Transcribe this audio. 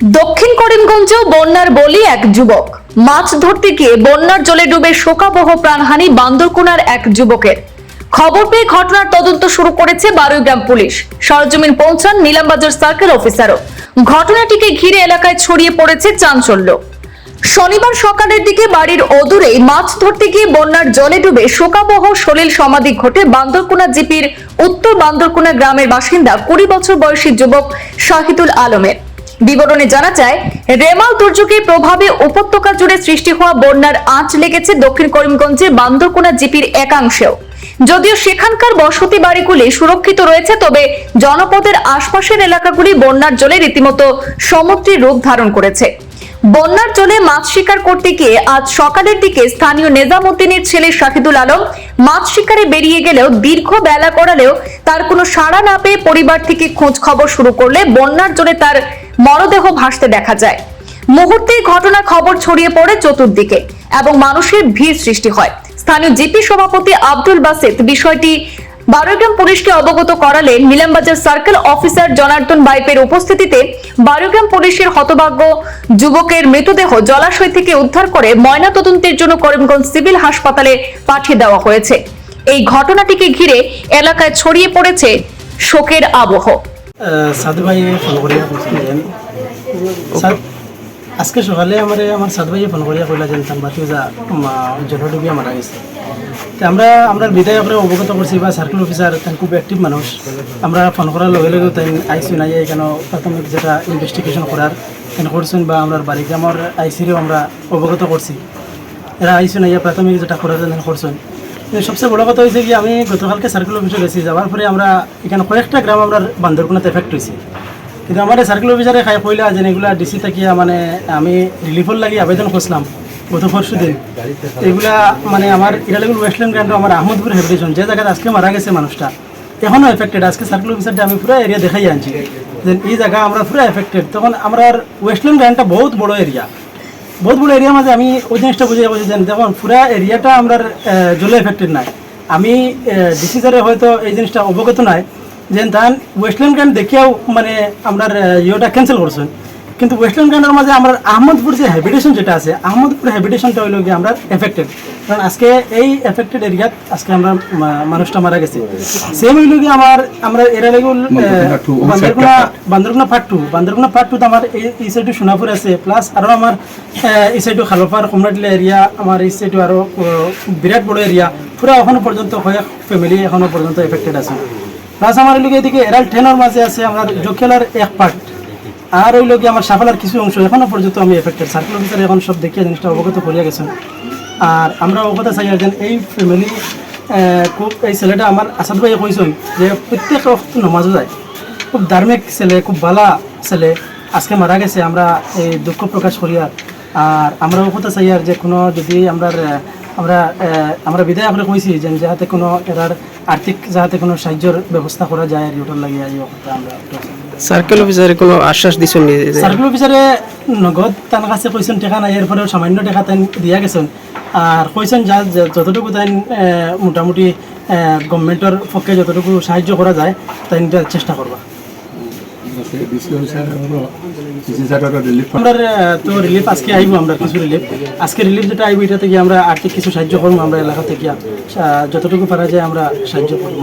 দক্ষিণ করিমগঞ্জেও বন্যার বলি এক যুবক। মাছ ধরতে গিয়ে বন্যার জলে ডুবে শোকাবহ প্রাণহানি বান্দরকোনার এক যুবকের। খবর পেয়ে ঘটনার তদন্ত শুরু করেছে বারুইগ্রাম পুলিশ। সরজমিন পৌঁছান নিলামবাজার সার্কেল অফিসারও। ঘটনাটিকে ঘিরে এলাকায় ছড়িয়ে পড়েছে চাঞ্চল্য। শনিবার সকালের দিকে বাড়ির অদূরেই মাছ ধরতে গিয়ে বন্যার জলে ডুবে শোকাবহ সলিল সমাধি ঘটে বান্দরকোনা জিপির উত্তর বান্দরকোনা গ্রামের বাসিন্দা কুড়ি বছর বয়সী যুবক শাহিদুল আলমের। বিবরণে জানা যায়, রেমাল দুর্যোগের প্রভাবে উপত্যকা জুড়ে সৃষ্টি হওয়া বন্যার আঁচ লেগেছে দক্ষিণ করিমগঞ্জের বান্দরকোনা জিপির একাংশেও। যদিও সেখানকার বসতি বাড়িগুলি সুরক্ষিত রয়েছে, তবে জনপদের আশপাশের এলাকাগুলি বন্যার জলে রীতিমতো সমুদ্রের রূপ ধারণ করেছে। বন্যার জলে মাছ শিকার করতে গিয়ে আজ সকালের দিকে স্থানীয় নেজামুদ্দিনের ছেলে শাহিদুল আলম মাছ শিকারে বেরিয়ে গেলেও দীর্ঘ বেলা করালেও তার কোনো সাড়া না পেয়ে পরিবার থেকে খোঁজ খবর শুরু করলে বন্যার জলে তার মরদেহ ভাসতে দেখা যায়। মুহূর্তেই ঘটনা খবর ছড়িয়ে পড়ে চতুর্দিকে এবং মানুষের ভিড় সৃষ্টি হয়। স্থানীয় জিপি সভাপতি আব্দুল বাসেত বিষয়টি বারোগ্রাম পুলিশকে অবগত করালে নিলামবাজার সার্কেল অফিসার জনার্দন বাইপের উপস্থিতিতে বারোগ্রাম পুলিশের হতভাগ্য যুবকের মৃতদেহ জলাশয় থেকে উদ্ধার করে ময়না তদন্তের জন্য করিমগঞ্জ সিভিল হাসপাতালে পাঠিয়ে দেওয়া হয়েছে। এই ঘটনাটিকে ঘিরে এলাকায় ছড়িয়ে পড়েছে শোকের আবহ। ভাই ফোন আজকে সকালে আমার আমার সাধু ভাইয়ে ফোন করিয়া কইলা তার বাতিও যা জলডুবিয়া মারা গেছে। তো আমরা আমরা বিধায়করে অবগত করছি বা সার্কেল অফিসার তাই খুব অ্যাক্টিভ মানুষ আমরা ফোন করার লগে লগে তাই আইসি নাই কেন প্রাথমিক যেটা ইনভেস্টিগেশন করার কেন করছেন বা আমরা বাড়িগ্রামের আইসিরেও আমরা অবগত করছি এরা আইসি নাই প্রাথমিক যেটা করার জন্য করছেন সবচেয়ে বড় কথা হয়েছে কি, আমি গতকালকে সার্কেল অফিসে গেছি, যাওয়ার পরে আমরা এখানে কয়েকটা গ্রাম আমরা বান্দরকোনাতে এফেক্ট হয়েছি কিন্তু আমার সার্কেল অফিসারে খাই কইলা যে এগুলা ডিসি থাকিয়া মানে আমি রিলিফর লাগি আবেদন করছিলাম গত পরশু দিন। এগুলা মানে আমার ইরালেগুল ওয়েস্টার্ন গ্রান্ড আমার আহমদপুর হেভিটেশন যে জায়গায় আজকে মারা গেছে মানুষটা। এখনও এফেক্টেড আজকে সার্কেল অফিসারটা আমি পুরো এরিয়া দেখাই আনছি। যে এই জায়গা আমরা পুরো এফেক্টেড তখন আমরা ওয়েস্টার্ন গ্রান্ডটা বহুত বড় এরিয়া বহুত বড় এরিয়ার মাঝে আমি ওই জিনিসটা বুঝে যাব যে দেখুন, পুরা এরিয়াটা আমরা জলে এফেক্টেড নাই। আমি ডিসিজারে হয়তো এই জিনিসটা অবগত নাই। যে ধান ওয়েস্টল্যান্ড গ্যান্ড দেখিয়াও মানে আমরা ইয়েটা ক্যান্সেল করছেন কিন্তু ওয়েস্টার্ন গ্র্যান্ডের মাঝে আমরা আহমদপুর যে হ্যাবিটেশন যেটা আছে আহমদপুর হ্যাবিটেশনটা হইল গিয়ে আমরা এফেক্টেড কারণ আজকে এই এফেক্টেড এরিয়াত আজকে আমরা মানুষটা মারা গেছে। সেম হইল গিয়ে আমার আমরা এরা লেগুল বান্দরগুনা বান্দরগুনা পার্ট টু বান্দরগুনা পার্ট আমার এই এই সাইডে সোনাপুর আছে প্লাস আরও আমার এই সাইডে খালোপার কমনাটিলা এরিয়া আমার এই সাইডে আরও বিরাট বড় এরিয়া পুরো এখনও পর্যন্ত কয়েক ফ্যামিলি এখনও পর্যন্ত এফেক্টেড আছে। প্লাস আমার এদিকে এদিকে এরাল টেনের মাঝে আছে আমার জোকেলার এক পার্ট আর ওই লোক আমার সাফালার কিছু অংশ এখনও পর্যন্ত আমি এফেক্টেড সার্কেল অফিসার এখন সব দেখিয়ে জিনিসটা অবগত করিয়া গেছেন। আর আমরা অবগত চাই যে এই ফ্যামিলি খুব এই ছেলেটা আমার আসাদ ভাই কইছেন যে প্রত্যেক নমাজও যায়। খুব ধার্মিক ছেলে, খুব ভালা ছেলে। আজকে মারা গেছে, আমরা এই দুঃখ প্রকাশ করি আর আর আমরা অবগত চাই আর যে কোনো যদি আমরা আমরা আমরা বিদায় আমরা কইছি যে যাতে কোনো এরার আর্থিক যাতে কোনো সাহায্যের ব্যবস্থা করা যায় আর ইউটার লাগে অবস্থা আমরা সার্কেল অফিসারে কোনো আশ্বাস দিছেন সার্কেল অফিসারে নগদ তার কাছে কইছেন টাকা নাই। এরপরেও সামান্য টাকা তাই দিয়া গেছেন। আর কইছেন যা যতটুকু তাই মোটামুটি গভর্নমেন্টের পক্ষে যতটুকু সাহায্য করা যায় তাই চেষ্টা করবা। আমরা তো রিলিফ আজকে আমরা রিলিফ আজকে রিলিফ যেটা এটা থেকে আমরা আর্থিক কিছু সাহায্য করব, আমরা এলাকা থেকে। যতটুকু পারা যায় আমরা সাহায্য করব।